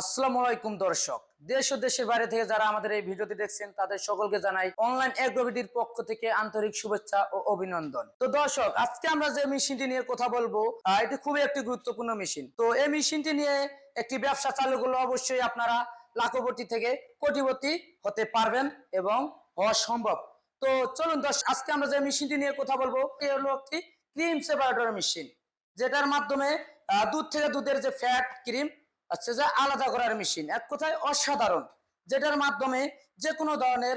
আসসালামু আলাইকুম দর্শক। দেশ ও দেশের বাইরে থেকে যারা আমাদের এই ভিডিওটি দেখছেন, তাদের সকলকে জানাই অনলাইন এগ্রোবিডির পক্ষ থেকে আন্তরিক শুভেচ্ছা ও অভিনন্দন। তো দর্শক, আজকে আমরা যে মেশিনটি নিয়ে কথা বলব এটি খুবই একটি গুরুত্বপূর্ণ মেশিন। তো এই মেশিনটি নিয়ে একটি ব্যবসা চালু করলে অবশ্যই আপনারা লাখপতি থেকে কোটিপতি হতে পারবেন এবং হওয়া সম্ভব। তো চলুন দর্শক, আজকে আমরা যে মেশিনটি নিয়ে কথা বলব, এটি হলো একটি ক্রিম সেপারেটর মেশিন, যেটার মাধ্যমে দুধ থেকে দুধের যে ফ্যাট ক্রিম আচ্ছা যে আলাদা করার মেশিন এক কথায় অসাধারণ, যেটার মাধ্যমে যে কোনো ধরনের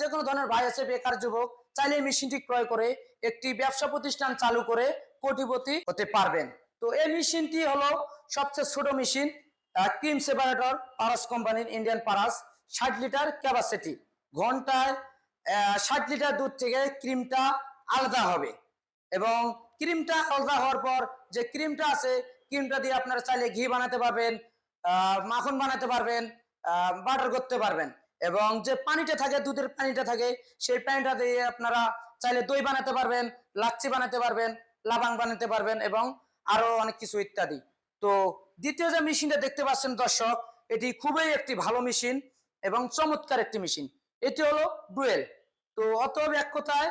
যে কোনো ধরনের ভাই আছে বেকার যুবক চাইলে মেশিনটি ক্রয় করে, একটি ব্যবসা প্রতিষ্ঠান চালু করে কোটিপতি হতে পারবেন। তো এই মেশিনটি হলো সবচেয়ে ছোট মেশিন ক্রিম সেপারেটর, পারাস কোম্পানির ইন্ডিয়ান পারাস, ষাট লিটার ক্যাপাসিটি ঘন্টায় ষাট লিটার দুধ থেকে ক্রিমটা আলাদা হবে। এবং ক্রিমটা আলাদা হওয়ার পর যে ক্রিমটা আছে ক্রিমটা দিয়ে আপনারা চাইলে ঘি বানাতে পারবেন মাখন বানাতে পারবেন বাটার করতে পারবেন। এবং যে পানিটা থাকে, দুধের পানিটা থাকে, সেই পানিটা দিয়ে আপনারা চাইলে দই বানাতে পারবেন, লাচ্ছি বানাতে পারবেন, লাবাং বানাতে পারবেন এবং আরও অনেক কিছু ইত্যাদি। তো দ্বিতীয় যে মেশিনটা দেখতে পাচ্ছেন দর্শক, এটি খুবই একটি ভালো মেশিন এবং চমৎকার একটি মেশিন। এটি হলো ডুয়েল। তো অতএব এক কথায়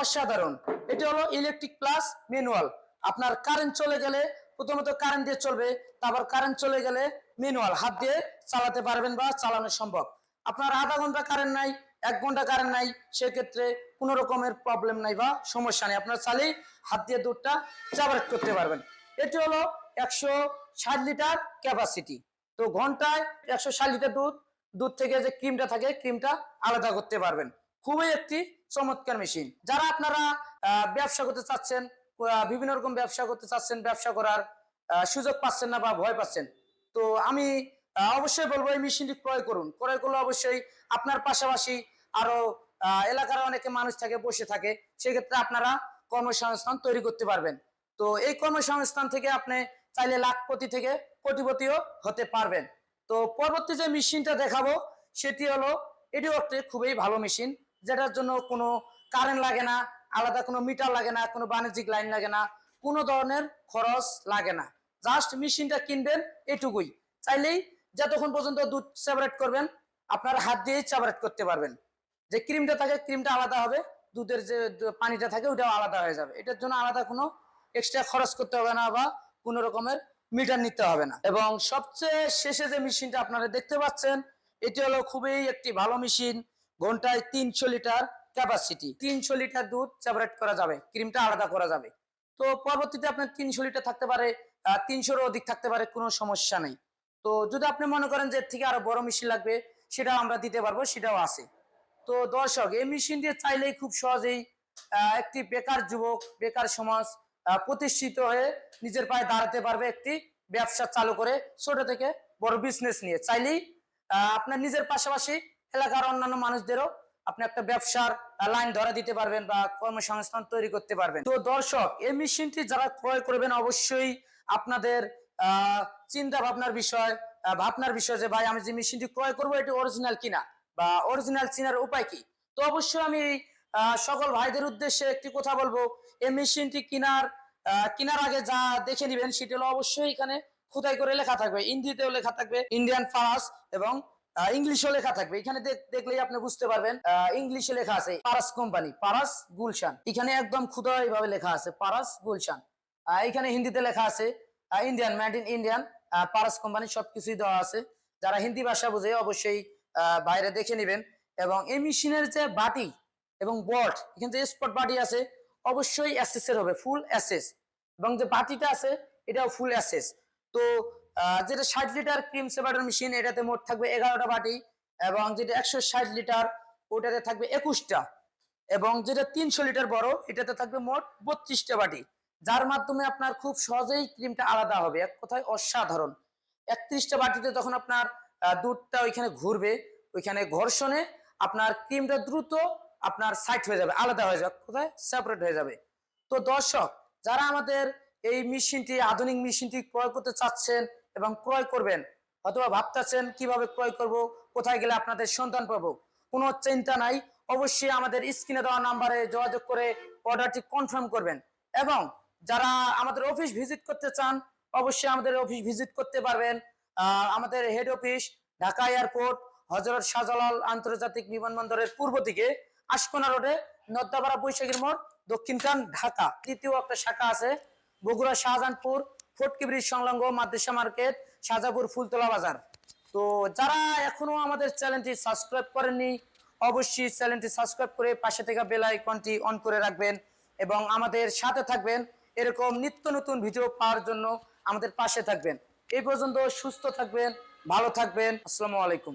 অসাধারণ। এটি হলো ইলেকট্রিক প্লাস ম্যানুয়াল। আপনার কারেন্ট চলে গেলে প্রথমত কারেন্ট দিয়ে চলবে, তারপর কারেন্ট চলে গেলে ম্যানুয়াল হাত দিয়ে চালাতে পারবেন বা চালানো সম্ভব। আপনার আধা ঘণ্টা কারেন্ট নাই, এক ঘণ্টা কারেন্ট নাই, সেক্ষেত্রে কোনো রকমের প্রবলেম নাই বা সমস্যা নেই। আপনার চালেই হাত দিয়ে দুধটা চাবারেট করতে পারবেন। এটি হলো একশো ষাট লিটার ক্যাপাসিটি তো ঘন্টায় একশো ষাট লিটার দুধ দুধ থেকে যে ক্রিমটা থাকে ক্রিমটা আলাদা করতে পারবেন। খুবই একটি চমৎকার মেশিন যারা আপনারা ব্যবসা করতে চাচ্ছেন বিভিন্ন রকম ব্যবসা করতে চাচ্ছেন, ব্যবসা করার সুযোগ পাচ্ছেন না বা ভয় পাচ্ছেন। তো আমি অবশ্যই বলব এই মেশিনটি ক্রয় করুন। ক্রয় করলে অবশ্যই আপনার পাশাপাশি আরও এলাকার অনেকে মানুষ থাকে, বসে থাকে। সেক্ষেত্রে আপনারা কর্মসংস্থান তৈরি করতে পারবেন। তো এই কর্মসংস্থান থেকে আপনি চাইলে লাখপতি থেকে কোটিপতিও হতে পারবেন। তো পরবর্তী যে মেশিনটা দেখাবো, সেটি হলো এটি একটি খুবই ভালো মেশিন, যেটার জন্য কোনো কারেন্ট লাগে না আলাদা কোনো মিটার লাগে না, কোনো বাণিজ্যিক লাইন লাগে না, কোনো ধরনের খরচ লাগে না। জাস্ট মেশিনটা কিনবেন এটুকুই। চাইলেই যতক্ষণ পর্যন্ত দুধ সেপারেট করবেন, আপনার হাত দিয়েই সেপারেট করতে পারবেন। যে ক্রিমটা থাকে, ক্রিমটা আলাদা হবে, দুধের যে পানিটা থাকে ওটাও আলাদা হয়ে যাবে। এটার জন্য আলাদা কোনো এক্সট্রা খরচ করতে হবে না বা কোনো রকমের মিটার নিতে হবে না। এবং সবচেয়ে শেষে যে মেশিনটা আপনারা দেখতে পাচ্ছেন, এটি হলো খুবই একটি ভালো মেশিন, ঘন্টায় তিনশো লিটার ক্যাপাসিটি তিনশো লিটার দুধ সেপারেট করা যাবে, ক্রিমটা আলাদা করা যাবে। তো পরবর্তীতে আপনার তিনশো লিটার থাকতে পারে তিনশোর অধিক থাকতে পারে, কোনো সমস্যা নেই। তো যদি আপনি মনে করেন যে থেকে আরও বড় মেশিন লাগবে, সেটাও আমরা দিতে পারব, সেটাও আছে। তো দর্শক, এই মেশিন দিয়ে চাইলেই খুব সহজেই একটি বেকার যুবক, বেকার সমাজ প্রতিষ্ঠিত হয়ে নিজের পায়ে দাঁড়াতে পারবে একটি ব্যবসা চালু করে ছোট থেকে বড় বিজনেস নিয়ে। চাইলেই আপনার নিজের পাশাপাশি এলাকার অন্যান্য মানুষদেরও আপনি একটা ব্যবসার লাইন ধরা দিতে পারবেন বা কর্মসংস্থান তৈরি করতে পারবেন। তো দর্শক, এই মেশিনটি যারা ক্রয় করবেন, অবশ্যই আপনাদের চিন্তা ভাবনার বিষয় ভাবনার বিষয় যে, ভাই, আমি যে মেশিনটি ক্রয় করব, এটি অরিজিনাল কিনা বা অরিজিনাল চিনার উপায় কি? তো অবশ্যই আমি সকল ভাইদের উদ্দেশ্যে একটি কথা বলব, এই মেশিনটি কিনার কেনার আগে যা দেখে নিবেন, সেটি হলো অবশ্যই এখানে খোদাই করে লেখা থাকবে হিন্দিতেও লেখা থাকবে ইন্ডিয়ান ফারাস এবং আহ, ইংলিশেও লেখা থাকবে। এখানে দেখলেই আপনি বুঝতে পারবেন ইংলিশে লেখা আছে পারাস কোম্পানি পারাস গুলশান। এখানে একদম ক্ষুদাই ভাবে লেখা আছে পারাস গুলশান। এখানে হিন্দিতে লেখা আছে Indian made in Indian Paras company সবকিছুই দেওয়া আছে। যারা হিন্দি ভাষা বুঝে অবশ্যই বাইরে দেখে নেবেন। এবং এই মেশিনের যে বাটি এবং বট এখানে যে স্পট বাটি আছে অবশ্যই অ্যাসেস এর হবে ফুল অ্যাসেস। এবং যে বাটিটা আছে এটাও ফুল অ্যাসেস। তো যেটা ষাট লিটার ক্রিম সেপারেটর মেশিন এটাতে মোট থাকবে এগারোটা বাটি এবং যেটা একশো ষাট লিটার, ওটাতে থাকবে একুশটা এবং যেটা তিনশো লিটার বড়, এটাতে থাকবে মোট বত্রিশটা বাটি। যার মাধ্যমে আপনার খুব সহজেই ক্রিমটা আলাদা হবে। এক কথায় অসাধারণ। একত্রিশটা বাটিতে তখন আপনার দুধটা ওইখানে ঘুরবে, ওইখানে ঘর্ষণে আপনার ক্রিমটা দ্রুত আপনার সাইট হয়ে যাবে, আলাদা হয়ে যাবে কোথায় সেপারেট হয়ে যাবে। তো দর্শক, যারা আমাদের এই মেশিনটি আধুনিক মেশিনটি ক্রয় করতে চাচ্ছেন এবং ক্রয় করবেন অথবা ভাবতেছেন কীভাবে ক্রয় করব, কোথায় গেলে আপনাদের সন্তান পাবো, কোনো চিন্তা নাই, অবশ্যই আমাদের স্ক্রিনে দেওয়া নাম্বারে যোগাযোগ করে অর্ডারটি কনফার্ম করবেন। এবং যারা আমাদের অফিস ভিজিট করতে চান, অবশ্যই আমাদের অফিস ভিজিট করতে পারবেন। আমাদের হেড অফিস, ঢাকা এয়ারপোর্ট, হজরত শাহজালাল আন্তর্জাতিক বিমানবন্দরের পূর্ব দিকে, আশকোনা রোডে নদ্দাপাড়া বৈশাখীর মোড় দক্ষিণখান ঢাকা। তৃতীয় একটা শাখা আছে, বগুড়া শাহজাহানপুর। ফটকি ব্রিজ সংলগ্ন মাদ্রাসা মার্কেট সাজাপুর ফুলতলা বাজার। তো যারা এখনও আমাদের চ্যানেলটি সাবস্ক্রাইব করেননি, অবশ্যই চ্যানেলটি সাবস্ক্রাইব করে পাশে থেকে বেল আইকনটি অন করে রাখবেন এবং আমাদের সাথে থাকবেন এরকম নিত্য নতুন ভিডিও পাওয়ার জন্য আমাদের পাশে থাকবেন। এই পর্যন্ত সুস্থ থাকবেন, ভালো থাকবেন। আসসালামু আলাইকুম।